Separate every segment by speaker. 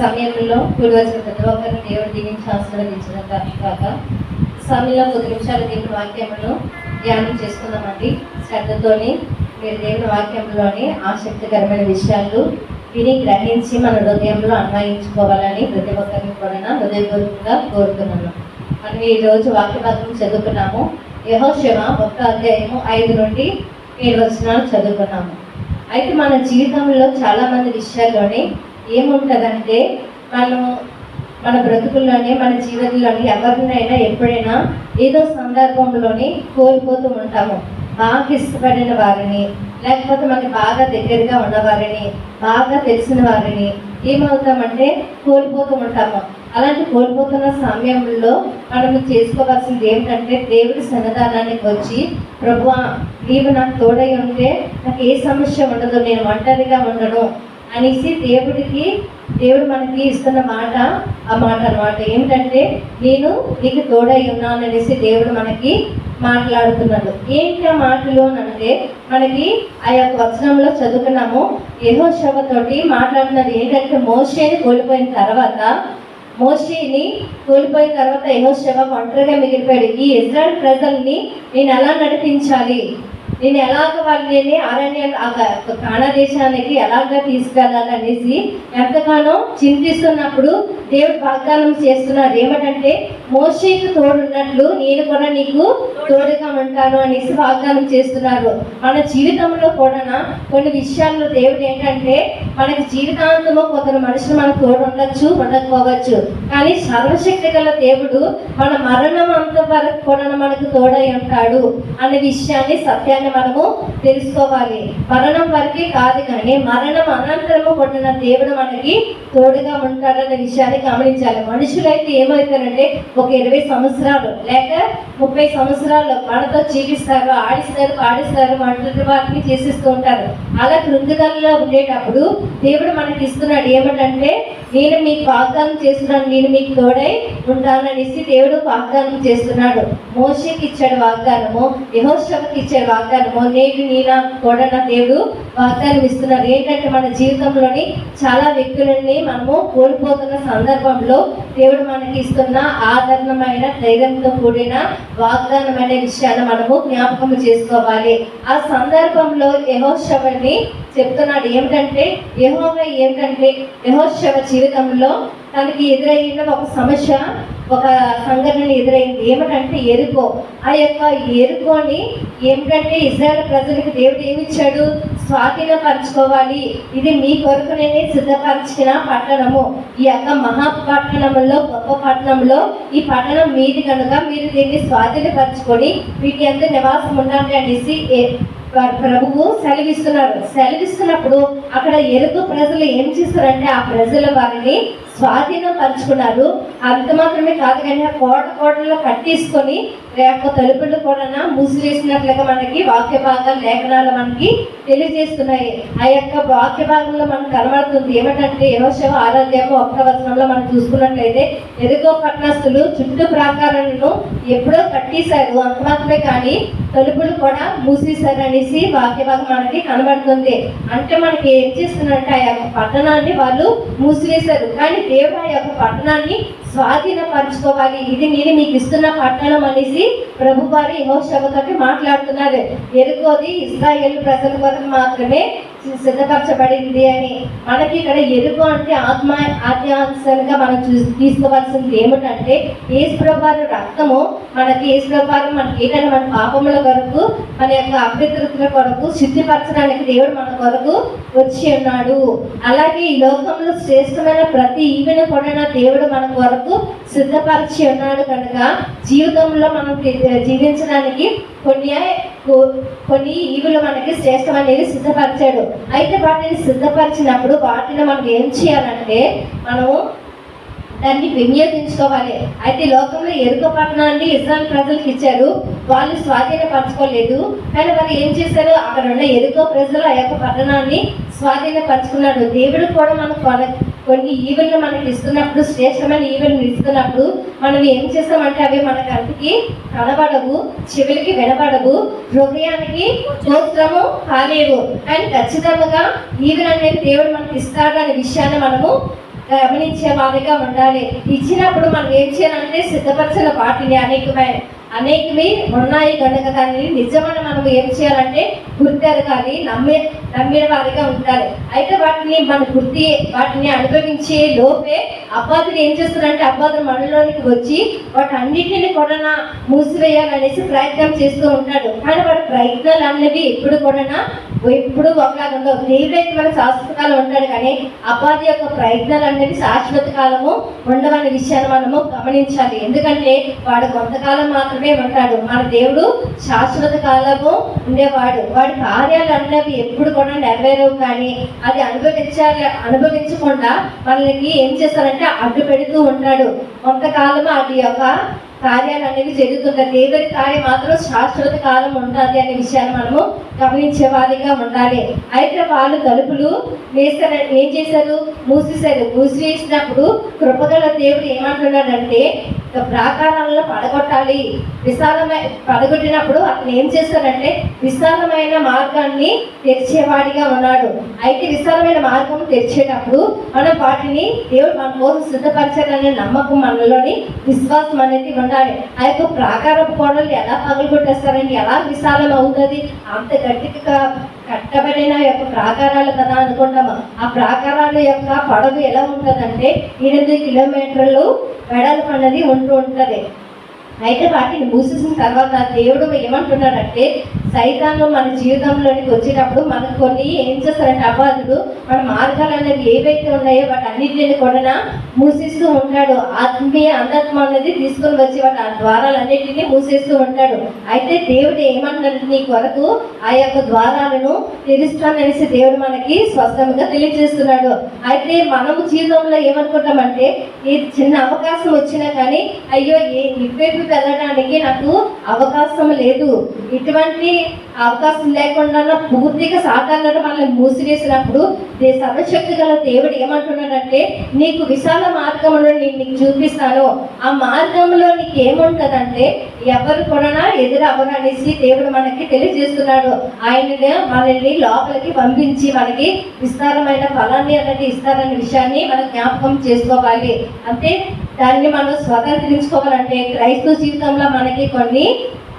Speaker 1: సమయంలో పూర్వజులు వచ్చిన ప్రతి ఒక్కరిని దేవుడు దీవించి ఆశీర్వదించిన కాక సమయంలో కొద్ది నిమిషాలు దేవుని వాక్యమును ధ్యానం చేసుకుందామండి. శ్రద్ధతోని మీరు దేవుని వాక్యంలోని ఆసక్తికరమైన విషయాలు విని గ్రహించి మన హృదయంలో అన్వయించుకోవాలని ప్రతి ఒక్కరిని కూడా హృదయపూర్వకంగా కోరుతున్నాను. మనం ఈ రోజు వాక్య భాగం చదువుకున్నాము. యహోశివ ఒక్క అధ్యాయము ఐదు నుండి ఏడు వచనాలు చదువుకున్నాము. అయితే మన జీవితంలో చాలామంది విషయాల్లోనే ఏముంటుందంటే మనం మన బ్రతుకుల్లోనే మన జీవితంలోని ఎవరినైనా ఎప్పుడైనా ఏదో సందర్భంలోని కోల్పోతూ ఉంటాము. బాగా ఇష్టపడిన వారిని లేకపోతే మనకి బాగా దగ్గరగా ఉన్నవారిని బాగా తెలిసిన వారిని ఏమవుతామంటే కోల్పోతూ ఉంటాము. అలాంటి కోల్పోతున్న సమయంలో మనం చేసుకోవాల్సింది ఏమిటంటే దేవుడి సన్నిధానానికి వచ్చి ప్రభు నీవు నాకు తోడై ఉంటే నాకు ఏ సమస్య ఉండదు నేను ఒంటరిగా ఉండను అనేసి దేవుడికి దేవుడు మనకి ఇస్తున్న మాట ఆ మాట అనమాట ఏమిటంటే నేను నీకు తోడై ఉన్నాను అనేసి దేవుడు మనకి మాట్లాడుతున్నాడు. ఏంటి ఆ మాటలు అని అంటే మనకి ఆ యొక్క వచనంలో చదువుకున్నాము. యహోశవతోటి మాట్లాడుతున్నది ఏంటంటే మోసేని కోల్పోయిన తర్వాత మోషేని కోల్పోయిన తర్వాత యహోశవ ఒంటరిగా మిగిలిపోయాడు. ఈ ఇజ్రాయల్ ప్రజల్ని నేను ఎలా నడిపించాలి? నేను ఎలాగ వాళ్ళని అరణ్య ప్రాణదేశానికి దేశానికి ఎలాగ తీసుకెళ్ళాలి అనేసి ఎంతగానో చింతిస్తున్నప్పుడు దేవుడు వాగ్దానం చేస్తున్నారు. ఏమిటంటే మోషేకు తోడున్నట్లు నేను కూడా నీకు తోడుగా ఉంటాను అనేసి వాగ్దానం చేస్తున్నారు. మన జీవితంలో కూడా కొన్ని విషయాల్లో దేవుడు ఏంటంటే మనకి జీవితాంతము కొందరు మనుషులు మనకు తోడు ఉండొచ్చు ఉండకపోవచ్చు. కానీ సర్వశక్తి గల దేవుడు మన మరణం అంత వరకు కూడా మనకు తోడై ఉంటాడు అనే విషయాన్ని సత్యాన్ని మనము తెలుసుకోవాలి. మరణం వరకే కాదు కానీ మరణం అనంతరము కొట్టిన దేవుడు మనకి తోడుగా ఉంటాడన్న విషయాన్ని గమనించాలి. మనుషులైతే ఏమవుతారంటే ఒక ఇరవై సంవత్సరాలు లేక ముప్పై సంవత్సరాలు మనతో జీవిస్తారు ఆడిస్తారు పాడిస్తారు వంటలు వాటిని చేసిస్తూ ఉంటారు. అలా కృంగిదల్లో ఉండేటప్పుడు దేవుడు మనకి ఇస్తున్నాడు. ఏమిటంటే నేను మీకు వాగ్దానం చేస్తున్నాను నేను మీకు తోడై ఉంటాననేసి దేవుడు వాగ్దానం చేస్తున్నాడు. మోషకి ఇచ్చాడు వాగ్దానము యహోశవకి ఇచ్చాడు వాగ్దానము నేను నీనా కూడా నా దేవుడు వాగ్దానం ఇస్తున్నాడు ఏంటంటే మన జీవితంలోని చాలా వ్యక్తులని మనము కోల్పోతున్న సందర్భంలో దేవుడు మనకి ఇస్తున్న ఆదరణమైన ధైర్యంతో కూడిన వాగ్దానమైన విషయాన్ని మనము జ్ఞాపకం చేసుకోవాలి. ఆ సందర్భంలో యహోశవని చెప్తున్నాడు. ఏమిటంటే యహోవ ఏమిటంటే యహోశవ జీవితంలో తనకి ఎదురైన ఒక సమస్య ఒక సంఘటన ఎదురైంది. ఏమిటంటే ఎరుకో. ఆ యొక్క ఎరుకోని ఏమిటంటే ఇజ్రాయల్ ప్రజలకు దేవుడు ఏమిచ్చాడు? స్వాధీనపరచుకోవాలి ఇది మీ కొరకు నేను సిద్ధపరిచిన పట్టణము. ఈ యొక్క మహాపట్టణంలో గొప్ప పట్టణంలో ఈ పట్టణం మీది కనుక మీరు దీన్ని స్వాధీనపరచుకొని వీటి ఎంత నివాసం ఉండాలి అనేసి ప్రభువు సెలవిస్తున్నారు. సెలవిస్తున్నప్పుడు అక్కడ ఎరుగు ప్రజలు ఏం చేస్తారంటే ఆ ప్రజలు వారిని స్వాధీనం పరుచుకున్నారు అంత మాత్రమే కాదు కానీ ఆ కోట కోటలో కట్టేసుకొని రేపు తలుపులు కూడా మూసివేసినట్లుగా మనకి వాక్య భాగాలు లేఖనాలు మనకి తెలియజేస్తున్నాయి. ఆ యొక్క వాక్య భాగంలో మనకు కనబడుతుంది ఏమిటంటే యోశవ ఆరాధ్యము ఒక్క వచనంలో మనం చూసుకున్నట్లయితే ఎరుగో పట్టణస్తులు చుట్టూ ప్రాకారాలను ఎప్పుడో కట్టేశారు. అంత మాత్రమే కానీ తలుపులు కూడా మూసేశారు అనేసి వాక్య భాగం మనకి కనబడుతుంది. అంటే మనకి ఏం చేస్తున్నారంటే ఆ యొక్క పట్టణాన్ని వాళ్ళు మూసివేశారు. కానీ దేవుడు ఆ యొక్క పట్టణాన్ని స్వాధీనపరచుకోవాలి. ఇది నేను మీకు ఇస్తున్న పట్టణం అనేసి ప్రభు వారి యహోశవతోటి మాట్లాడుతున్నారు. ఎరుకోది ఇస్రాయేల్ ప్రజల కొరకు మాత్రమే సిద్ధపరచబడింది అని. మనకి ఇక్కడ ఎరుగు అంటే ఆత్మ ఆద్యాంశంగా మనం చూ తీసుకోవాల్సింది ఏమిటంటే ఏసుప్రభారు రక్తము మనకి ఏసుప్రభారం మనకి ఏంటంటే మన పాపముల కొరకు మన యొక్క అభ్యర్థుల కొరకు శుద్ధిపరచడానికి దేవుడు మన కొరకు వచ్చి ఉన్నాడు. అలాగే ఈ లోకంలో శ్రేష్టమైన ప్రతి ఈవెన కూడా దేవుడు మన కొరకు సిద్ధపరిచి ఉన్నాడు కనుక జీవితంలో మనం జీవించడానికి కొన్ని కొన్ని ఈవులు మనకి శ్రేష్టమైనవి సిద్ధపరిచాడు. అయితే వాటిని సిద్ధపరిచినప్పుడు వాటిని మనం ఏం చేయాలంటే మనము దాన్ని వినియోగించుకోవాలి. అయితే లోకంలో ఎరుక పట్టణాన్ని ఇజ్రాయల్ ప్రజలకు ఇచ్చారు. వాళ్ళు స్వాధీనపరచుకోలేదు. కానీ వారు ఏం చేశారు? అక్కడ ఉన్న ఎరుకో ప్రజలు ఆ యొక్క పట్టణాన్ని స్వాధీనపరచుకున్నాడు దేవుడు కూడా మనకు కొన్ని ఈవెన్లు మనకి ఇస్తున్నప్పుడు శ్రేష్టమైన ఈవెన్లు ఇస్తున్నప్పుడు మనం ఏం చేస్తామంటే అవి మన కంటికి కనబడవు చెవులకి వినబడవు హృదయానికి గోత్రము కాలేవు. అండ్ ఖచ్చితంగా ఈవెన్ అనేది దేవుడు మనకి ఇస్తాడు అనే విషయాన్ని మనము గమనించే వారిగా ఉండాలి. ఇచ్చినప్పుడు మనం ఏం చేయాలంటే సిద్ధపరచిన వాటిని అనేకమైన అనేకవి ఉన్నాయి కనుక కానీ నిజమని మనం ఏం చేయాలంటే గుర్తెరగాలి నమ్మే నమ్మిన వారిగా ఉండాలి అయితే వాటిని మన గుర్తి వాటిని అనుభవించే లోపే అబ్బాతులు ఏం చేస్తారంటే అబ్బాతులు మనలోనికి వచ్చి వాటి అన్నింటిని కూడా మూసివేయాలనేసి ప్రయత్నం చేస్తూ ఉంటాడు. కానీ వాడి ప్రయత్నాలు అన్నవి ఎప్పుడు కూడా ఎప్పుడు ఒకలాగా ఉండవు. దేవుడైతే మన శాశ్వత కాలం ఉంటాడు కానీ అబ్బాది యొక్క ప్రయత్నాలు అనేవి శాశ్వత కాలము ఉండవనే విషయాన్ని మనము గమనించాలి. ఎందుకంటే వాడు కొంతకాలం మాత్రమే ఉంటాడు. మన దేవుడు శాశ్వత కాలము ఉండేవాడు. వాడి కార్యాలు అన్నవి ఎప్పుడు కూడా నెరవేరవు కానీ అది అనుభవించాలి అనుభవించకుండా మనకి ఏం చేస్తారంటే అడ్డు పెడుతూ ఉంటాడు. కొంతకాలము అది యొక్క కార్యాలు అనేవి జరుగుతుంటాయి. దేవుడి కార్యం మాత్రం శాశ్వత కాలం ఉంటుంది అనే విషయాన్ని మనము గమనించే వారిగా ఉండాలి. అయితే వాళ్ళు తలుపులు వేస్తారు ఏం చేశారు? మూసేశారు. మూసివేసినప్పుడు కృపగల దేవుడు ఏమంటున్నాడంటే ఇక ప్రాకారాలను పడగొట్టాలి. విశాలమైన పడగొట్టినప్పుడు అతను ఏం చేస్తాడంటే విశాలమైన మార్గాన్ని తెరిచేవాడిగా ఉన్నాడు. అయితే విశాలమైన మార్గం తెరిచేటప్పుడు మనం వాటిని దేవుడు మన కోసం సిద్ధపరచాలనే నమ్మకం మనలోని విశ్వాసం అనేది ఉండాలి. ఆ యొక్క ప్రాకారపు కోడలు ఎలా పగలగొట్టేస్తారండి? ఎలా విశాలం అవుతుంది అంత గట్టిగా కట్టబడిన యొక్క ప్రాకారాలు కదా అనుకుంటాము? ఆ ప్రాకారాల యొక్క పొడవు ఎలా ఉంటుందంటే ఎనిమిది కిలోమీటర్లు వెడల్పు అన్నది ఉంటూ ఉంటుంది. అయితే వాటిని మూసేసిన తర్వాత దేవుడు ఏమంటున్నాడంటే సైతాన్ని మన జీవితంలోనికి వచ్చేటప్పుడు మనకు కొన్ని ఏం చేస్తారంటే అబాధుడు మన మార్గాలు అనేవి ఏవైతే ఉన్నాయో వాటి అన్నింటిని కూడా మూసేస్తూ ఉంటాడు. ఆత్మీయ అంతత్వం అనేది తీసుకొని వచ్చి వాటి ఆ ద్వారాలన్నింటినీ మూసేస్తూ ఉంటాడు. అయితే దేవుడు ఏమంటాడు నీ కొరకు? ఆ యొక్క ద్వారాలను తెరుస్తాననేసి దేవుడు మనకి స్పష్టంగా తెలియజేస్తున్నాడు. అయితే మనము జీవితంలో ఏమనుకుంటామంటే ఈ చిన్న అవకాశం వచ్చినా కానీ అయ్యో ఏ ఇటువైపు వెళ్ళడానికి నాకు అవకాశం లేదు. ఇటువంటి అవకాశం లేకుండా పూర్తిగా సాధారణ మనల్ని మూసివేసినప్పుడు దే సర్వశక్తి గల దేవుడు ఏమంటున్నాడంటే నీకు విశాల మార్గంలో నేను నీకు చూపిస్తాను. ఆ మార్గంలో నీకు ఏముంటదంటే ఎవరు కొననా ఎదురవ్వరు అనేసి దేవుడు మనకి తెలియజేస్తున్నాడు. ఆయన మనల్ని లోపలికి పంపించి మనకి విస్తారమైన ఫలాన్ని అనేది ఇస్తారనే విషయాన్ని మనం జ్ఞాపకం చేసుకోవాలి. అంటే దాన్ని మనం స్వతంత్రించుకోవాలంటే క్రైస్తవ జీవితంలో మనకి కొన్ని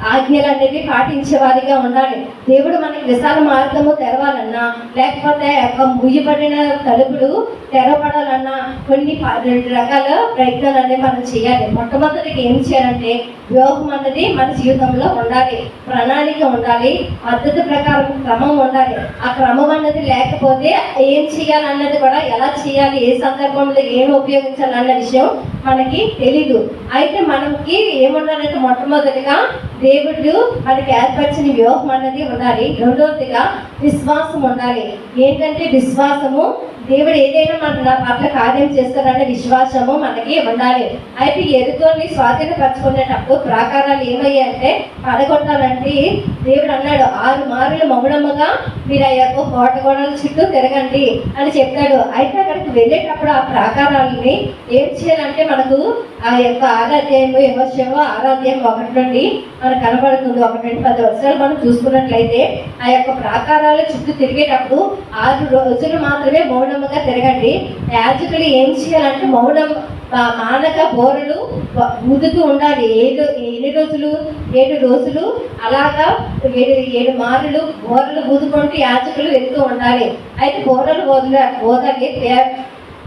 Speaker 1: ఆజ్ఞలు అనేవి పాటించేవారిగా ఉండాలి. దేవుడు మనకి విశాల మార్గము తెరవాలన్నా లేకపోతే ఒక ముయ్యబడిన తలుపులు తెరవబడాలన్నా కొన్ని ప- రెండు రకాల ప్రయత్నాలు అనేవి మనం చేయాలి. మొట్టమొదటిగా ఏం చేయాలంటే వ్యూహం అన్నది మన జీవితంలో ఉండాలి. ప్రణాళిక ఉండాలి. పద్ధతి ప్రకారం క్రమం ఉండాలి. ఆ క్రమం అన్నది లేకపోతే ఏం చేయాలన్నది కూడా ఎలా చేయాలి ఏ సందర్భంలో ఏం ఉపయోగించాలన్న విషయం మనకి తెలీదు. అయితే మనకి ఏముండాలంటే మొట్టమొదటిగా దేవుడు మనకి ఏర్పరిచిన వ్యూహం అన్నది ఉండాలి. రెండవదిగా విశ్వాసం ఉండాలి. ఏంటంటే విశ్వాసము? దేవుడు ఏదైనా మన పట్ల కార్యం చేస్తారనే విశ్వాసము మనకి ఉండాలి. అయితే ఎదుగుని స్వాధీనపరచుకునేటప్పుడు ప్రాకారాలు ఏమయ్యాయంటే పడగొట్టాలంటే దేవుడు అన్నాడు ఆరు మారులు మౌనముగా మీరు ఆ యొక్క కోట చుట్టూ తిరగండి అని చెప్పాడు. అయితే అక్కడికి వెళ్ళేటప్పుడు ఆ ప్రాకారాలని ఏం చేయాలంటే మనకు ఆ యొక్క ఆరాధ్యాయము యమోశము ఆరాధ్యం ఒకటి నుండి మనకు కనబడుతుంది ఒకటి నుండి పది వర్షాలు మనం చూసుకున్నట్లయితే ఆ యొక్క ప్రాకారాల చుట్టూ తిరిగేటప్పుడు ఆరు రోజులు మాత్రమే మౌనముగా తిరగండి. యాజకులు ఏం చేయాలంటే మౌనం మానక బోరలు ముదుతూ ఊదుతూ ఉండాలి. ఏడు ఎన్ని రోజులు? ఏడు రోజులు. అలాగా ఏడు ఏడు మారులు బోరలు ఊదుకుంటూ యాజకులు వెళ్తూ ఉండాలి. అయితే బోరలు వదల వదలి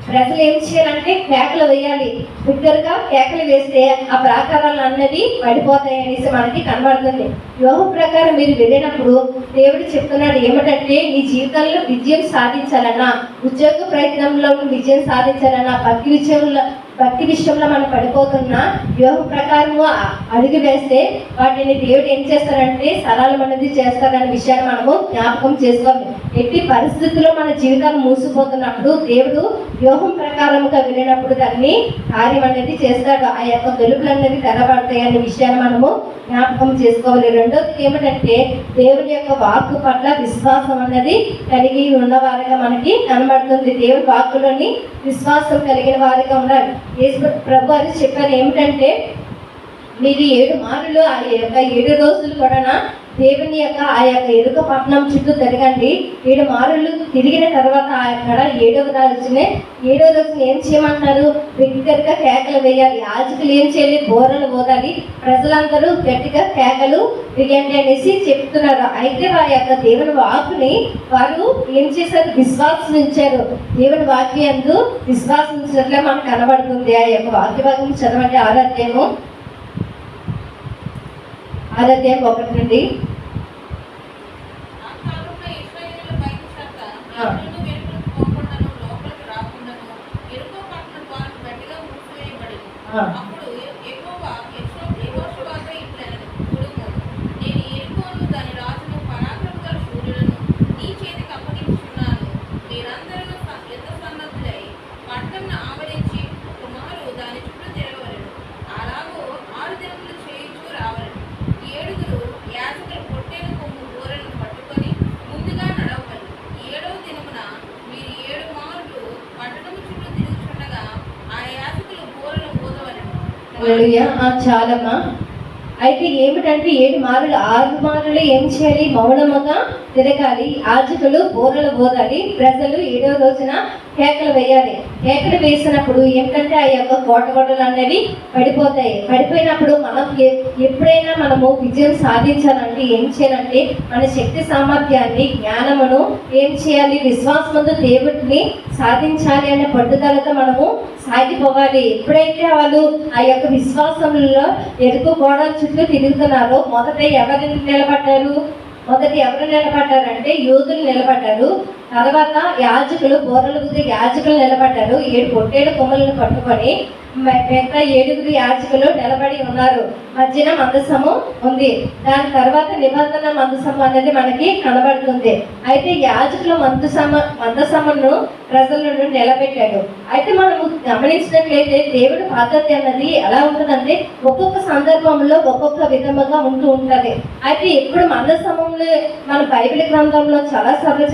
Speaker 1: ప్రజలు ఏం చేయాలంటే కేకలు వేయాలి. బిగ్గరగా కేకలు వేస్తే ఆ ప్రాకారాలు అన్నది పడిపోతాయి అనేసి మనకి కనబడుతుంది. యోగ ప్రకారం మీరు వెళ్ళినప్పుడు దేవుడు చెప్తున్నాడు ఏమిటంటే నీ జీవితంలో విజయం సాధించాలన్నా ఉద్యోగ ప్రయత్నంలో విజయం సాధించాలన్నా భక్తి విజయంలో భక్తి విషయంలో మనం పడిపోతున్న యోగ ప్రకారము అడుగు వేస్తే వాటిని దేవుడు ఏం చేస్తారంటే సరళం అనేది చేస్తారనే విషయాన్ని మనము జ్ఞాపకం చేసుకోవాలి. ఎట్టి పరిస్థితుల్లో మన జీవితాలు మూసిపోతున్నప్పుడు దేవుడు వ్యూహం ప్రకారముగా వెళ్ళినప్పుడు దాన్ని కార్యం అనేది చేస్తాడు. ఆ యొక్క గెలుపులు అనేది తెరబడతాయి అనే విషయాన్ని మనము జ్ఞాపకం చేసుకోవాలి. రెండోది ఏమిటంటే దేవుని యొక్క వాక్కు పట్ల విశ్వాసం అన్నది కలిగి ఉన్నవారుగా మనకి కనబడుతుంది. దేవుడి వాక్కులోని విశ్వాసం కలిగిన వారిగా ఉండాలి. ప్రభు అని చెప్పారు. ఏమిటంటే మీరు ఏడు మార్లు ఆ యొక్క ఏడు రోజులు కూడా దేవుని యొక్క ఆ యొక్క ఎరుక పట్టణం చుట్టూ తిరగండి. ఏడు మారులు తిరిగిన తర్వాత ఆ అక్కడ ఏడవ రోజునే ఏడవ రోజున ఏం చేయమంటారు? గట్టిగా కేకలు వేయాలి. యాజకులు ఏం చేయాలి? బోరలు ఓదాలి ప్రజలందరూ గట్టిగా కేకలు వేయండి అనేసి చెప్తున్నారు. అయితే ఆ యొక్క దేవుని వాకుని వారు ఏం చేశారు? విశ్వాసించారు దేవుని వాక్యందు విశ్వాసించినట్లే మనకు కనబడుతుంది. ఆ యొక్క వాక్య చదవండి. ఆరాధ్యము ఆరాధ్యం ఒకటి నుండి
Speaker 2: ఆ కాలంలో ఇశ్రాయేలు బయలు సంతానం
Speaker 1: ఆ.
Speaker 2: ఎరుకను వెలుపలకు పోకుండాను లోపలికి రాకుండాను ఎరుకో పట్టణ ద్వారం గట్టిగా మూసివేయబడింది
Speaker 1: ఆ.
Speaker 2: అప్పుడు యెహోవా యెహో యెహోషువతో ఇట్లనెను చూడుము నేను ఎరుకోను దాని రాజును పరాక్రమ గల శూరులను నీ చేతికి అప్పగించుచున్నాను మీరందరూ స- యుద్ధ సన్నద్ధులై పట్టణంను ఆవరించి ఒక మారు దాని చుట్టూ తిరగవలెను అలాగూ ఆరు దినములు చేయించు రావలెను ఏడుగురు యాజకులు పొట్టేలు కొమ్ము ఊరలను పట్టుకొని ముందుగా నడవగలరు ఏడవ దినమున మీరు ఏడు మారులు పట్టణము చుట్టూ తిరుగుచుండగా ఆ యాజకులు బూరలు ఊదవలెను
Speaker 1: హల్లెలూయా. ఆ, చాలమ్మా. అయితే ఏమిటంటే ఏడు మారులు ఆరు మారులు ఏం చేయాలి? మౌనముగా తిరగాలి యాజకులు బోరలు బోదాలి ప్రజలు ఏడవ రోజున కేకలు వేయాలి. కేకలు వేసినప్పుడు ఏంటంటే ఆ యొక్క కోటగొడలు అనేవి పడిపోతాయి. పడిపోయినప్పుడు మనం ఎప్పుడైనా మనము విజయం సాధించాలంటే ఏం చేయాలంటే మన శక్తి సామర్థ్యాన్ని జ్ఞానమును ఏం చేయాలి విశ్వాసముతో దేవుడిని సాధించాలి అనే పట్టుదలతో మనము సాగిపోవాలి. ఎప్పుడైతే వాళ్ళు ఆ యొక్క విశ్వాసంలో ఎరుకు గోడ చుట్టూ తిరుగుతున్నారో మొదట ఎవరిని నిలబడ్డారు? మొదట ఎవరు నిలబడ్డారంటే యూదులు నిలబడ్డారు. తర్వాత యాజకులు బోర్రలు గురి యాజకులు నిలబడ్డారు. ఏడు పొట్టేడు కొమ్మలను పట్టుకొని మిగతా ఏడుగురు యాజకులు నిలబడి ఉన్నారు. మధ్యన మందసము ఉంది. దాని తర్వాత నిబంధన మందసము అనేది మనకి కనబడుతుంది. అయితే యాజకులు మందసమ మందసమును ప్రజలను నిలబెట్టాడు అయితే మనము గమనించినట్లయితే దేవుడి పద్ధతి అన్నది ఎలా ఉంటుందంటే ఒక్కొక్క సందర్భంలో ఒక్కొక్క విధముగా ఉంటూ ఉంటుంది. అయితే ఇప్పుడు మందసమంలో మన బైబిల్ గ్రంథంలో చాలా సార్లు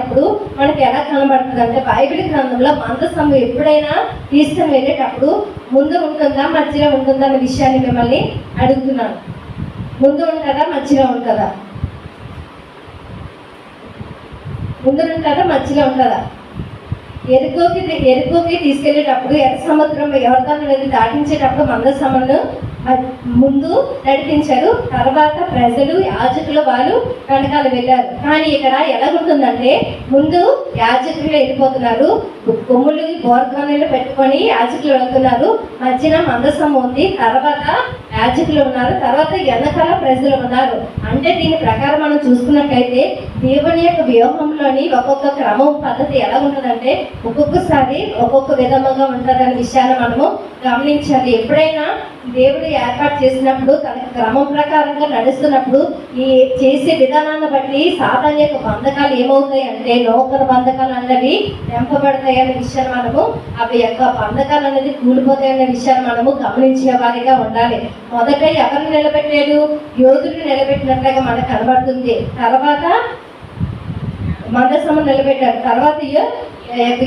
Speaker 1: చదివించేటప్పుడు మనకి ఎలా కనబడుతుంది అంటే బైబిల్ గ్రంథంలో మందసము ఎప్పుడైనా తీసుకుని వెళ్ళేటప్పుడు ముందు ఉంటుందా మధ్యలో ఉంటుందా అనే విషయాన్ని మిమ్మల్ని అడుగుతున్నాను. ముందు ఉంటుందా మధ్యలో ఉంటుందా? ముందు ఉంటుందా మధ్యలో ఉంటుందా? ఎరుకోకి ఎరుకోకి తీసుకెళ్ళేటప్పుడు ఎర్ర సముద్రం యోర్దాన్ అనేది దాటించేటప్పుడు మందసమను ముందు నడిపించారు. తర్వాత ప్రజలు యాజకులు వాళ్ళు వెనకాల వెళ్ళారు కానీ ఇక్కడ ఎలాగుంటుందంటే ముందు యాజకులు వెళ్ళిపోతున్నారు. కొమ్ములు బోర్గానులు పెట్టుకొని యాజకులు వెళ్తున్నారు. మధ్యన మందసం ఉంది. తర్వాత యాజకులు ఉన్నారు. తర్వాత వెనకాల ప్రజలు ఉన్నారు. అంటే దీని ప్రకారం మనం చూసుకున్నట్లయితే దేవుని యొక్క వ్యూహంలోని ఒక్కొక్క క్రమం పద్ధతి ఎలా ఉంటుందంటే ఒక్కొక్కసారి ఒక్కొక్క విధముగా ఉంటుందనే విషయాన్ని మనము గమనించాలి. ఎప్పుడైనా దేవుడి ఏర్పాటు చేసినప్పుడు తన క్రమం ప్రకారంగా నడుస్తున్నప్పుడు ఈ చేసే విధానాన్ని బట్టి సాధారణ యొక్క బంధకాలు ఏమవుతాయి అంటే లోపల బంధకాలు అన్నవి నింపబడతాయి అనే విషయాన్ని మనము అవి యొక్క బంధకాలు అనేది కూలిపోతాయి అనే విషయాన్ని మనము గమనించే వారిగా ఉండాలి. మొదట ఎవరిని నిలబెట్టాడు యోధుడు నిలబెట్టినట్లుగా మనకు కనబడుతుంది. తర్వాత మందసము నిలబెట్టారు. తర్వాత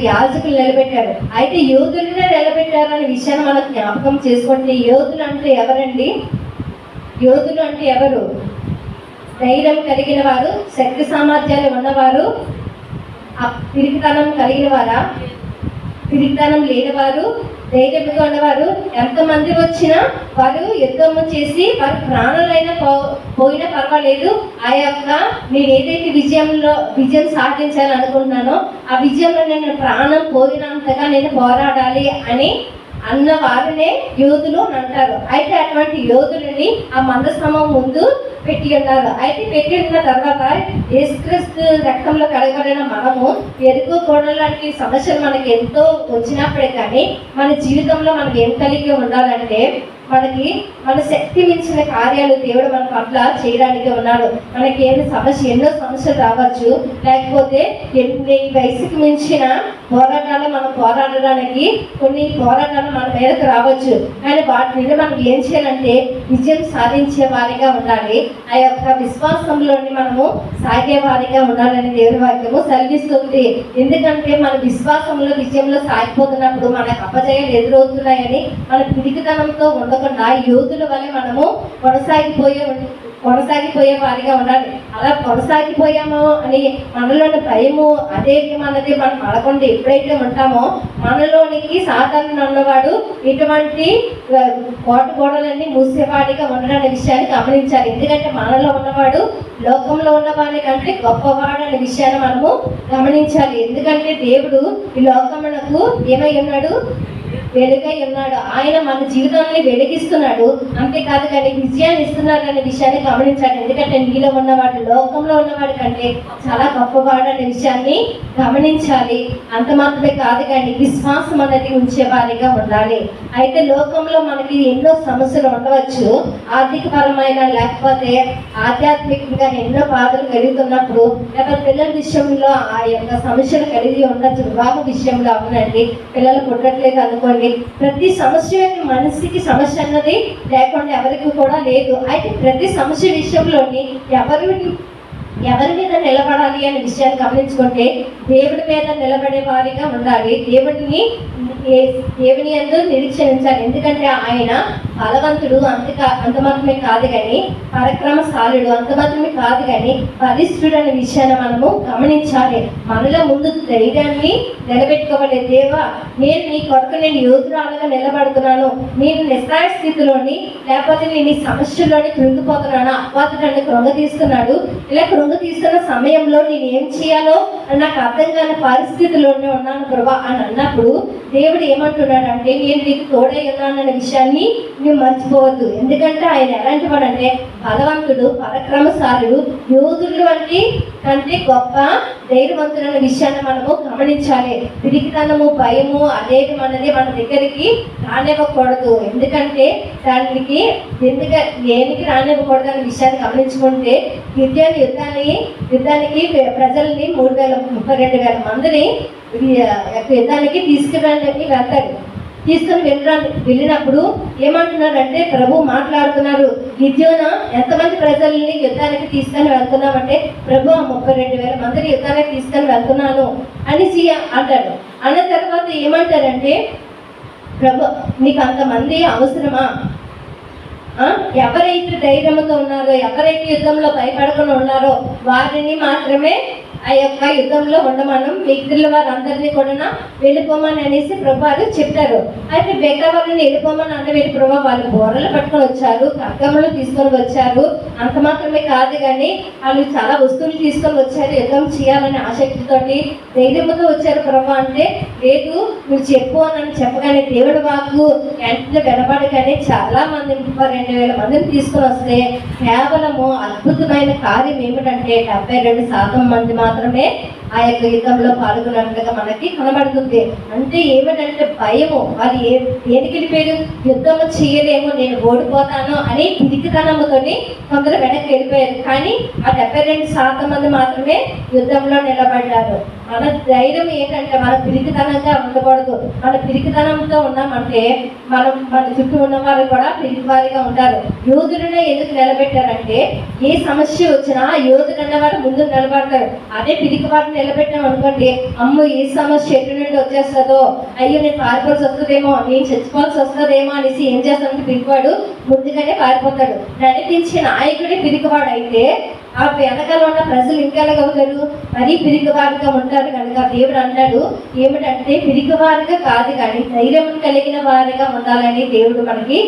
Speaker 1: యాజకులు నిలబెట్టారు. అయితే యోధులనే నిలబెట్టారు అనే విషయాన్ని మనకు జ్ఞాపకం చేసుకోండి. యోధులు అంటే ఎవరండి? యోధులు అంటే ఎవరు? ధైర్యం కలిగిన వారు శక్తి సామర్థ్యాలు ఉన్నవారు ఆ పిరికితనం కలిగిన వారా? పిరికితనం లేనివారు ధైర్యంగా ఉన్నవారు ఎంతమంది వచ్చినా వారు యుద్ధము చేసి వారి ప్రాణాలైనా పో పోయినా పర్వాలేదు. ఆ యొక్క నేను ఏదైతే విజయంలో విజయం సాధించాలని అనుకుంటున్నానో ఆ విజయంలో నేను ప్రాణం పోయినంతగా నేను పోరాడాలి అని అన్న వారినే యోధులు అంటారు. అయితే అటువంటి యోధులని ఆ మందస్తంభం ముందు పెట్టి ఉన్నారు అయితే పెట్టి ఉన్న తర్వాత యేసుక్రీస్తు రక్తంలో కడగబడిన మనము ఎరుగు లాంటి సమస్యలు మనకి ఎంతో వచ్చినప్పుడే కానీ మన జీవితంలో మనం ఏం కలిగి ఉండాలంటే మనకి మన శక్తి మించిన కార్యాలు దేవుడు మన పట్ల చేయడానికి ఉన్నాడు. మనకి ఏమి సమస్య ఎన్నో సమస్యలు రావచ్చు. లేకపోతే ఎన్ని వయసుకి మించిన పోరాటాలు మనం పోరాడడానికి కొన్ని పోరాటాలు మన మీదకు రావచ్చు. కానీ వాటి మీద మనం ఏం చేయాలంటే విజయం సాధించే వారిగా ఉండాలి. ఆ యొక్క విశ్వాసంలోని మనము సాగేవారిగా ఉండాలని దేవుని వాక్యము సెలవిస్తుంది. ఎందుకంటే మన విశ్వాసంలో విజయంలో సాగిపోతున్నప్పుడు మనకు అపజయాలు ఎదురవుతున్నాయని మన పిడికితనంతో ఉండకుండా యోధుల వలె మనము కొనసాగిపోయే కొనసాగిపోయే వారిగా ఉండాలి. అలా కొనసాగిపోయాము అని మనలోని భయము అదే మనది మనం పడకుండా ఎప్పుడైతే ఉంటామో మనలోనికి సాధారణ ఉన్నవాడు ఇటువంటి కోట గోడలన్నీ మూసేవాడిగా ఉండడనే విషయాన్ని గమనించాలి. ఎందుకంటే మనలో ఉన్నవాడు లోకంలో ఉన్నవాడి కంటే గొప్పవాడు అనే విషయాన్ని మనము గమనించాలి. ఎందుకంటే దేవుడు ఈ లోకమునకు ఏమై ఉన్నాడు? వెలుగై ఉన్నాడు. ఆయన మన జీవితాన్ని వెలిగిస్తున్నాడు. అంతేకాదు కానీ విజయాన్ని ఇస్తున్నాడు అనే విషయాన్ని గమనించాలి ఎందుకంటే నీలో ఉన్నవాడు లోకంలో ఉన్నవాడి కంటే చాలా గొప్పవాడు అనే విషయాన్ని గమనించాలి. అంత మాత్రమే కాదు కానీ విశ్వాసం అనేది ఉంచేవారిగా ఉండాలి. అయితే లోకంలో మనకి ఎన్నో సమస్యలు ఉండవచ్చు. ఆర్థిక పరమైన లేకపోతే ఆధ్యాత్మికంగా ఎన్నో బాధలు కలుగుతున్నప్పుడు లేదా పిల్లల విషయంలో ఆ యొక్క సమస్యలు కలిగి ఉండొచ్చు. వివాహ విషయంలో అవునండి. పిల్లలు పుట్టట్లేదు అనుకోండి. ప్రతి సమస్య యొక్క మనిషికి సమస్య అన్నది లేకుండా ఎవరికి కూడా లేదు. అయితే ప్రతి సమస్య విషయంలోని ఎవరు ఎవరి మీద నిలబడాలి అనే విషయాన్ని గమనించుకుంటే దేవుడి మీద నిలబడే వారిగా ఉండాలి. దేవుడిని దేవుని అందరూ నిరీక్షించాలి. ఎందుకంటే ఆయన బలవంతుడు అంత అంత మాత్రమే కాదు కానీ పరక్రమశాలుడు అంత మాత్రమే కాదు కానీ బలిష్ఠుడు అనే విషయాన్ని మనము గమనించాలి. మనలో ముందు ధైర్యాన్ని నిలబెట్టుకోవాలి. దేవా నేను నీ కొరకు నేను యోధురాలుగా నిలబడుతున్నాను. నేను నిస్సాయ స్థితిలోని లేకపోతే నేను ఈ సమస్యలోని కృంగిపోతున్నాను. అపాతుడు నన్ను కృంగ తీస్తున్నాడు ఇలా కృంగ తీసుకున్న సమయంలో నేను ఏం చేయాలో నాకు అర్థం కాని పరిస్థితిలోనే ఉన్నాను ప్రభా అని అన్నప్పుడు దేవుడు ఏమంటున్నాడు అంటే నేను నీకు తోడై ఉన్నానన్న విషయాన్ని నువ్వు మర్చిపోవద్దు. ఎందుకంటే ఆయన ఎలాంటి వాడు అంటే బలవంతుడు పరక్రమశాలుడు. యోధుడు వంటి కంటే గొప్ప ధైర్యవంతుడన్న విషయాన్ని మనము గమనించాలి. పిరికితనము భయము అదేది మనది మన దగ్గరికి రానివ్వకూడదు. ఎందుకంటే దానికి ఎందుక దేనికి రానివ్వకూడదు అనే విషయాన్ని గమనించుకుంటే గిద్యాన్ని యుద్ధాన్ని యుద్ధానికి ప్రజల్ని మూడు వేల ముప్పై రెండు వేల మందిని యుద్ధానికి తీసుకురావడానికి వెళ్తారు తీసుకుని వెళ్ళిన వెళ్ళినప్పుడు ఏమంటున్నారంటే ప్రభు మాట్లాడుతున్నారు. గిద్యోన ఎంతమంది ప్రజల్ని యుద్ధానికి తీసుకొని వెళ్తున్నామంటే ప్రభు ఆ ముప్పై రెండు వేల మందిని యుద్ధానికి తీసుకొని వెళ్తున్నాను అనేసి అంటారు అన్న తర్వాత ఏమంటారంటే ప్రభు నీకు అంతమంది అవసరమా? ఎవరైతే ధైర్యంతో ఉన్నారో ఎవరైతే యుద్ధంలో భయపడకుండా ఉన్నారో వారిని మాత్రమే ఆ యొక్క యుద్ధంలో ఉండమనం. మిగిలిన వారందరినీ కూడా వెళ్ళిపోమని అనేసి ప్రభాలు చెప్పారు. అయితే మిగతా వాళ్ళని వెళ్ళిపోమని అంటే ప్రభా వాళ్ళు బోరలు పట్టుకొని వచ్చారు కగ్గములు తీసుకొని వచ్చారు. అంత మాత్రమే కాదు కానీ వాళ్ళు చాలా వస్తువులు తీసుకొని వచ్చారు. యుద్ధం చేయాలని ఆసక్తితోటి ధైర్యంతో వచ్చారు ప్రభా. అంటే లేదు నువ్వు చెప్పు అని చెప్పగానే దేవుడు వాకు వెంటనే వినపడగానే చాలా మంది రెండు వేల మందిని తీసుకొని వస్తే కేవలము అద్భుతమైన కార్యం ఏమిటంటే డెబ్బై రెండు శాతం మంది మాత్రం మాత్రమే ఆ యొక్క యుద్ధంలో పాల్గొనట్లుగా మనకి కనబడుతుంది. అంటే ఏమిటంటే భయము. వాళ్ళు ఏ దేనికి వెళ్ళిపోయారు? యుద్ధము చేయలేము నేను ఓడిపోతాను అని పిరికితనముతోని కొందరు వెనక్కి వెళ్ళిపోయారు. కానీ ఆ డెబ్బై రెండు శాతం మంది మాత్రమే యుద్ధంలో నిలబడ్డారు. మన ధైర్యం ఏంటంటే మన పిరికితనంగా ఉండకూడదు. మన పిరికితనంతో ఉన్నామంటే మనం మన చుట్టూ ఉన్న వారు కూడా పిరికివారిగా ఉంటారు. యోధులను ఎందుకు నిలబెట్టారంటే ఏ సమస్య వచ్చినా ఆ యోధుడు ముందు నిలబడతారు. అదే పిరికివారిని నిలబెట్టాం అనుకోండి అమ్మో ఏ సమస్య ఎటు నుండి వచ్చేస్తుందో? అయ్యో నేను పారిపోవాల్సి వస్తుందేమో? నేను చచ్చిపోవాల్సి వస్తుందేమో అనేసి ఏం చేస్తానంటే పిరికివాడు. ముందుగానే పారిపోతాడు. నడిపించే నాయకుడే పిరికివాడు అయితే ఆ వెనకాల ఉన్న ప్రజలు ఇంకెలాగవుతారు మరీ పిరికివారుగా ఉంటారు కనుక దేవుడు అంటాడు ఏమిటంటే పిరికివారుగా కాదు కానీ ధైర్యం కలిగిన వారిగా ఉండాలని దేవుడు మనకి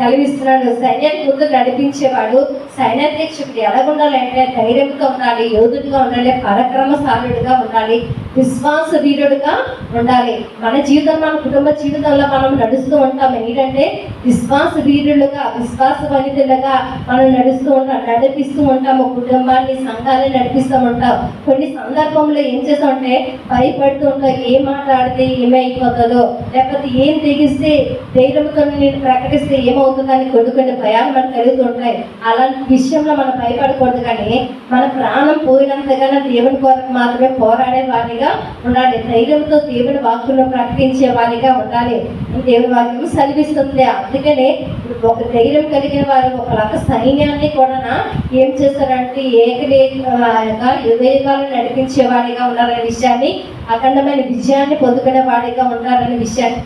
Speaker 1: కలిగిస్తున్నాడు సైన్యానికి ముందు నడిపించేవాడు. సైన్యాధ్యక్షుడు ఎలాగుండాలంటే ధైర్యంతో ఉండాలి యోధుడిగా ఉండాలి పరక్రమశాలుడిగా ఉండాలి విశ్వాస వీరుడుగా ఉండాలి. మన జీవితం మన కుటుంబ జీవితంలో మనం నడుస్తూ ఉంటాం. ఏంటంటే విశ్వాస వీరులుగా విశ్వాస వనితులుగా మనం నడుస్తూ ఉంటాం నడిపిస్తూ ఉంటాము. కుటుంబాన్ని సంఘాన్ని నడిపిస్తూ ఉంటాం. కొన్ని సందర్భంలో ఏం చేస్తామంటే భయపడుతూ ఉంటాం. ఏం మాట్లాడితే ఏమైపోతుందో లేకపోతే ఏం తెగిస్తే ధైర్యంతో నేను ప్రకటిస్తే ఏమవుతుందని కొన్ని కొన్ని భయాలు మనకు కలుగుతుంటాయి అలాంటి విషయంలో మనం భయపడకూడదు కానీ మన ప్రాణం పోయినంతగానే దేవుని కొరకు మాత్రమే పోరాడే వారిగా ఉండాలి. ధైర్యంతో దేవుని వాక్కును ప్రకటించే వారిగా ఉండాలి. దేవుని వాక్యం సెలవిస్తుంది. అందుకనే ఒక ధైర్యం కలిగిన వారు ఒక రక సైన్యాన్ని కూడా ఏం చేస్తారంటే ఏకలేఖగా యుగయుగాలు నడిపించే వారిగా ఉన్నారనే విషయాన్ని అఖండమైన విజయాన్ని పొందుకునే వాడిగా ఉన్నారనే విషయాన్ని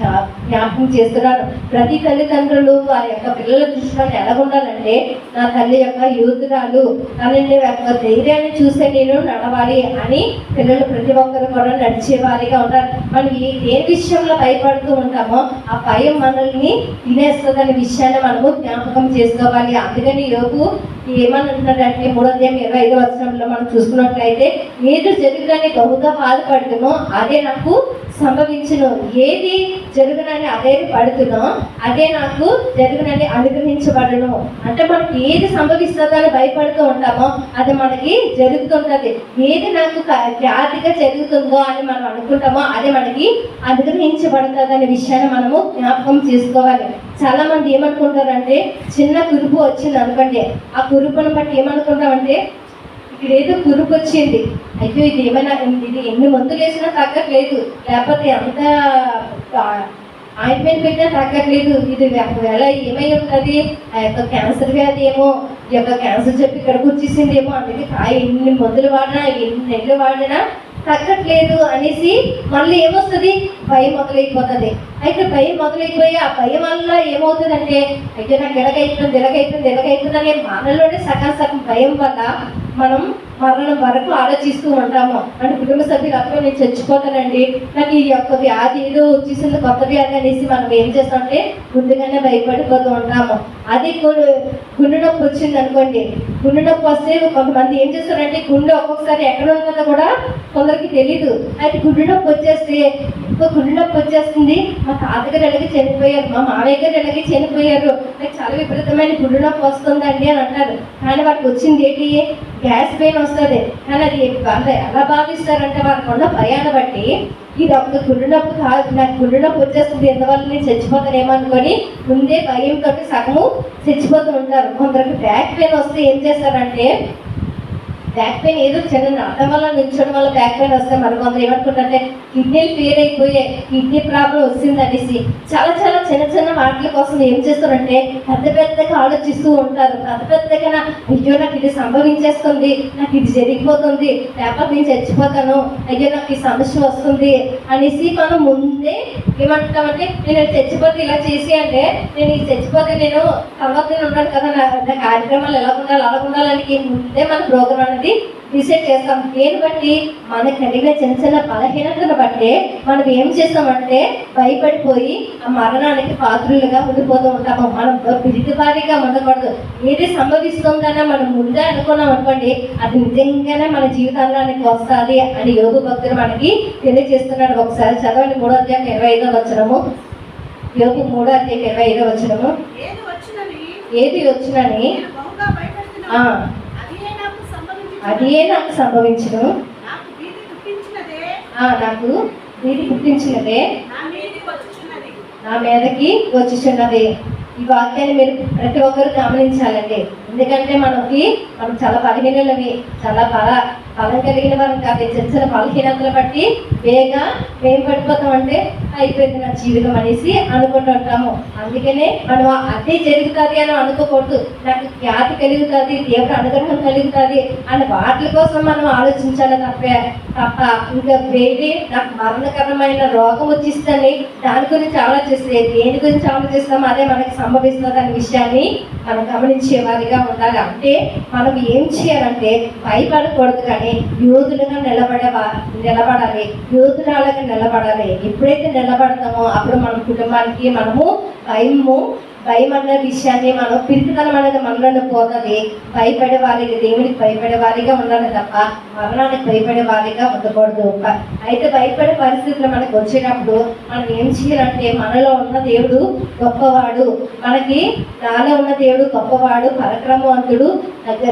Speaker 1: జ్ఞాపకం చేస్తున్నారు ప్రతి తల్లిదండ్రులు వారి యొక్క పిల్లల దృష్టిలో ఎలా ఉండాలంటే నా తల్లి యొక్క యూతురాలు తనని యొక్క ధైర్యాన్ని చూసే నేను నడవాలి అని పిల్లలు ప్రతి ఒక్కరు కూడా నడిచేవారిగా ఉంటారు. మనం ఏ విషయంలో భయపడుతూ ఉంటామో ఆ భయం మనల్ని తినేస్తుందనే విషయాన్ని మనము జ్ఞాపకం చేసుకోవాలి. అందుకని యోగు ఏమనంటున్నాడంటే మూడో అధ్యాయం ఇరవై ఐదో వచనంలో మనం చూసుకున్నట్లయితే ఏది జరుగునని బహుగా బాధపడుతునో అదే నాకు సంభవించును. ఏది జరుగునని అదే పడుతునో అదే నాకు జరుగునని అనుగ్రహించబడను. అంటే మనకి ఏది సంభవిస్తుందని భయపడుతూ ఉంటామో అది మనకి జరుగుతుంటుంది. ఏది నాకు క- వ్యాధిగా జరుగుతుందో అని మనం అనుకుంటామో అది మనకి అనుగ్రహించబడుతుంది అనే విషయాన్ని మనము జ్ఞాపకం చేసుకోవాలి. చాలా మంది ఏమనుకుంటారంటే చిన్న కురుపు వచ్చింది అనుకోండి. ఆ కురుపును బట్టి ఏమనుకుంటామంటే ఇక్కడ ఏదో కురుపు వచ్చింది. అయ్యో ఇది ఏమైనా ఇది ఎన్ని మందులు వేసినా తగ్గట్లేదు. లేకపోతే ఎంత ఆయింట్మెంట్ పెట్టినా తగ్గట్లేదు. ఇది ఒకవేళ ఏమై ఉంటుంది ఆ యొక్క క్యాన్సర్ వ్యాధి ఏమో ఈ యొక్క క్యాన్సర్ చెప్పి ఇక్కడికి వచ్చేసింది ఏమో అందుకే ఎన్ని మందులు వాడినా ఎన్ని నెలలు వాడినా తగ్గట్లేదు అనేసి మళ్ళీ ఏమొస్తుంది? భయం మొదలైపోతుంది. అయితే భయం మొదలైపోయి ఆ భయం వల్ల ఏమవుతుందంటే అయితే నాకు ఎలాగైతుంది ఎలాగైతుంది ఎలాగైతుంది అనే మనలోనే సగం సగం భయం వల్ల మనం మరణం వరకు ఆలోచిస్తూ ఉంటాము. అంటే కుటుంబ సభ్యులు అప్పుడు నేను చచ్చిపోతానండి. నాకు ఈ యొక్క వ్యాధి ఏదో వచ్చేసింది కొత్త వ్యాధి అనేసి మనం ఏం చేస్తామంటే ముందుగానే భయపడిపోతూ ఉంటాము. అది గుండె నొప్పి వచ్చింది అనుకోండి. గుండె నొప్పి వస్తే కొంతమంది ఏం చేస్తారంటే గుండె ఒక్కొక్కసారి ఎక్కడ ఉన్నదో కూడా కొందరికి తెలీదు. అయితే గుండె నొప్పి వచ్చేస్తే గుండె నొప్పి వచ్చేస్తుంది. మా తాతగారు ఎలాగే చనిపోయారు మా మామయ్య గారు ఎలాగే చనిపోయారు. నాకు చాలా విపరీతమైన గుండె నొప్పి వస్తుందండి అని అంటారు. కానీ వాళ్ళకి వచ్చింది ఏంటి? గ్యాస్ పెయిన్ వస్తుంది. కానీ అది వాళ్ళు ఎలా భావిస్తారంటే వాళ్ళకు ఉన్న భయాన్ని బట్టి ఇది ఒక్క గుండె నొప్పి కాదు. నాకు గుండె నొప్పి వచ్చేస్తుంది. ఎందువల్ల నేను చచ్చిపోతానేమో అనుకొని ముందే భయంతో సగము చచ్చిపోతూ ఉంటారు. కొందరికి బ్యాక్ పెయిన్ వస్తే ఏం చేస్తారంటే బ్యాక్ పెయిన్ ఏదో చిన్న అర్థం వల్ల నిల్చడం వల్ల బ్యాక్ పెయిన్ వస్తే మరి కొందరు ఏమనుకుంటారంటే కిడ్నీలు ఫెయిల్ అయిపోయే కిడ్నీ ప్రాబ్లం వచ్చింది అనేసి చాలా చాలా చిన్న చిన్న వాటి కోసం ఏం చేస్తారంటే పెద్ద పెద్దగా ఆలోచిస్తూ ఉంటారు. పెద్ద పెద్దగా నా- అయ్యో నాకు ఇది సంభవించేస్తుంది నాకు ఇది జరిగిపోతుంది పేపర్ నేను చచ్చిపోతాను అయ్యో నాకు ఈ సమస్య వస్తుంది అనేసి మనం ముందే ఏమంటామంటే నేను చచ్చిపోతే ఇలా చేసి అంటే నేను ఇది చచ్చిపోతే నేను తర్వాత నేను ఉన్నాను కదా నా నా కార్యక్రమాలు ఎలా ఉండాలి అలా ఉండాలని ముందే మన ప్రోగ్రామ్ అనేది డిసైడ్ చేస్తాం. దేని బట్టి? మనకు కలిగిన చిన్న చిన్న బలహీనతను బట్టి మనం ఏం చేస్తామంటే భయపడిపోయి ఆ మరణానికి పాత్రులుగా ఉండిపోతూ ఉంటాము. మనం పిడిదివారిగా ఉండకూడదు. ఏది సంభవిస్తుందనే మనం ముందే అనుకున్నాం అనుకోండి అది నిజంగానే మన జీవితంలోనికి వస్తుంది అని యోగ భక్తులు మనకి తెలియజేస్తున్నాడు. ఒకసారి చదవండి మూడో అధ్యాయం ఇరవై ఐదో వచ్చడము యోగి మూడో అధ్యాయం ఇరవై ఐదో వచ్చడము
Speaker 2: ఏది వచ్చినని
Speaker 1: ఏది వచ్చినని
Speaker 2: నేను బహుగా
Speaker 1: ఆ,
Speaker 2: భయపడుతున్నాను అదే నాకు సంభవించింది
Speaker 1: అదే నాకు సంభవించును.
Speaker 2: నాకు పుట్టించినదే
Speaker 1: వీధి పుట్టించినదే
Speaker 2: నా మీదికి వచ్చుచున్నది.
Speaker 1: నా మీదకి వచ్చిచున్నది. ఈ వాక్యాన్ని మీరు ప్రతి ఒక్కరు గమనించాలండి. ఎందుకంటే మనకి మనం చాలా బలహీనలవి చాలా బల బలం కలిగిన వారు కాదు చిన్న బలహీనతలు బట్టి వేగా ఏం పడిపోతామంటే అయిపోయింది నా జీవితం అనేసి అనుకుంటుంటాము అందుకనే మనం అదే జరుగుతుంది అని అనుకోకూడదు. నాకు ఖ్యాతి కలుగుతుంది దేవుడు అనుగ్రహం కలుగుతుంది అని వాటి కోసం మనం ఆలోచించాలి తప్పే తప్ప ఇంకా వేరే నాకు మరణకరమైన రోగం వచ్చిస్తుంది దాని గురించి ఆలోచిస్తే దేని గురించి ఆలోచిస్తాం అదే మనకి సంభవిస్తుంది అనే విషయాన్ని మనం గమనించే వారిగా ఉండాలి. అంటే మనం ఏం చేయాలంటే భయపడకూడదు కానీ యోధులుగా నిలబడే నిలబడాలి. యోధురాలుగా నిలబడాలి. ఎప్పుడైతే నిలబడతామో అప్పుడు మన కుటుంబానికి మనము భయము భయం అన్న విషయాన్ని మనం పిరికితనం అనేది మనలో పోతుంది. భయపడే వారికి దేవునికి భయపడే వారిగా ఉండాలి తప్ప మరణానికి భయపడే వారిగా ఉండకూడదు అయితే భయపడే పరిస్థితులు మనకు వచ్చేటప్పుడు మనం ఏం చేయాలంటే మనలో ఉన్న దేవుడు గొప్పవాడు. మనకి నాలో ఉన్న దేవుడు గొప్పవాడు పరక్రమవంతుడు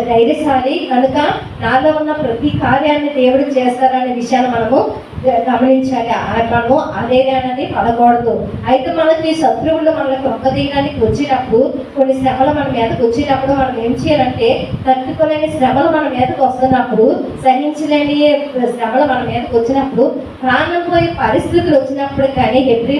Speaker 1: ధైర్యశాలి. కనుక నాలో ఉన్న ప్రతి కార్యాన్ని దేవుడు చేస్తారనే విషయాన్ని మనము గమనించాలి ఆ- మనము పడకూడదు అయితే మనకి శత్రువులు మనకి ఒక్కదీయడానికి వచ్చినప్పుడు కొన్ని శ్రమలు మన మీదకి వచ్చినప్పుడు మనం ఏం చేయాలంటే తట్టుకోలేని శ్రమలు మన మీదకి వస్తున్నప్పుడు సహించలేని శ్రమలు మన మీదకి వచ్చినప్పుడు ప్రాణం పోయే పరిస్థితులు వచ్చినప్పుడు కానీ హెబ్రి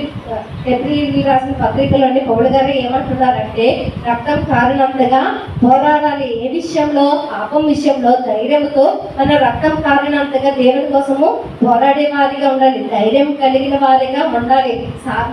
Speaker 1: హెబ్రి రాసిన పత్రికలోని పౌలు గారు ఏమంటున్నారంటే రక్తం కారణంతగా పోరాడాలి. ఏ విషయంలో? పాపం విషయంలో ధైర్యంతో మన రక్తం కారణంతగా దేవుని కోసము పోరాడే వారిగా ఉండాలి. ధైర్యం కలిగిన వారిగా ఉండాలి.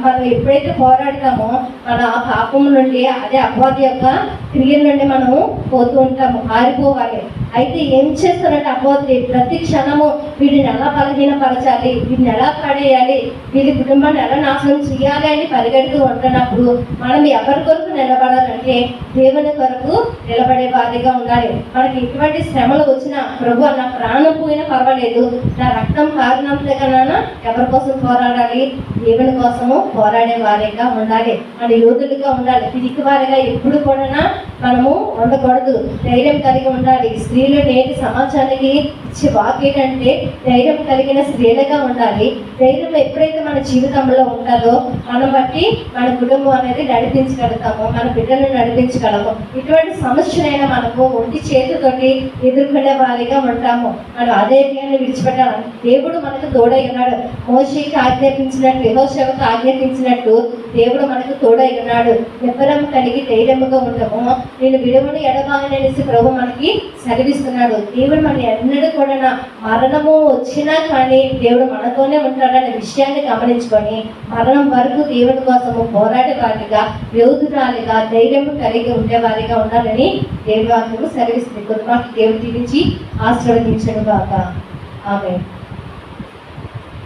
Speaker 1: మనం ఎప్పుడైతే పోరాడతామో మన ఆ పాపం నుండి అదే అపవాది యొక్క క్రియల నుండి మనము పోతూ ఉంటాము ఆరిపోవాలి అయితే ఏం చేస్తున్నట్టు అపవాది ప్రతి క్షణము వీడిని ఎలా బలహీనపరచాలి వీడిని ఎలా పడేయాలి వీడి కుటుంబాన్ని ఎలా నాశనం చేయాలి అని పరిగెడుతూ ఉంటున్నప్పుడు మనం ఎవరి కొరకు నిలబడాలంటే దేవుని కొరకు నిలబడే వారిగా ఉండాలి. మనకి ఎటువంటి శ్రమలు వచ్చినా ప్రభు నా ప్రాణం పోయినా పర్వాలేదు. నా రక్తం కారణం కారణంతగానైనా ఎవరి కోసం పోరాడాలి? దేవుని కోసము పోరాడే వారిగా ఉండాలి. మన యోధులుగా ఉండాలి. పిరికి వారిగా ఎప్పుడు కూడా మనము ఉండకూడదు. ధైర్యం కలిగి ఉండాలి. స్త్రీలు నేటి సమాజానికి ఇచ్చే వాక్ ఏంటంటే ధైర్యం కలిగిన స్త్రీలుగా ఉండాలి. ధైర్యం ఎప్పుడైతే మన జీవితంలో ఉంటుందో మనం బట్టి మన కుటుంబం అనేది నడిపించగలుగుతాము మన బిడ్డలను నడిపించగలము. ఇటువంటి సమస్యలైనా మనకు ఒంటి చేతితోటి ఎదుర్కొనే వారిగా ఉంటాము. మనం అదే విధంగా విడిచిపెట్టాలి. దేవుడు మనకు తోడై ఉన్నాడు మోషికి ఆజ్ఞాపించినట్టు యెహోషువకు ఆజ్ఞాపించినట్టు దేవుడు మనకు తోడై ఉన్నాడు నిబ్బరం కలిగి ధైర్యముగా ఉండము. నేను విడవని ఎడబాగనేసి ప్రభు మనకి సెలవిస్తున్నాడు. దేవుడు మన ఎన్నడూ కూడా మరణము వచ్చినా కానీ దేవుడు మనతోనే ఉంటాడనే విషయాన్ని గమనించుకొని మరణం వరకు దేవుడి కోసము పోరాడే వారిగా యోధురాలిగా ధైర్యం కలిగి ఉండేవారిగా ఉండాలని దేవుడు వాక్యము సెలవిస్తుంది. కుటుంబానికి దేవుడు దీవించి ఆశీర్వదించను కాక ఆమె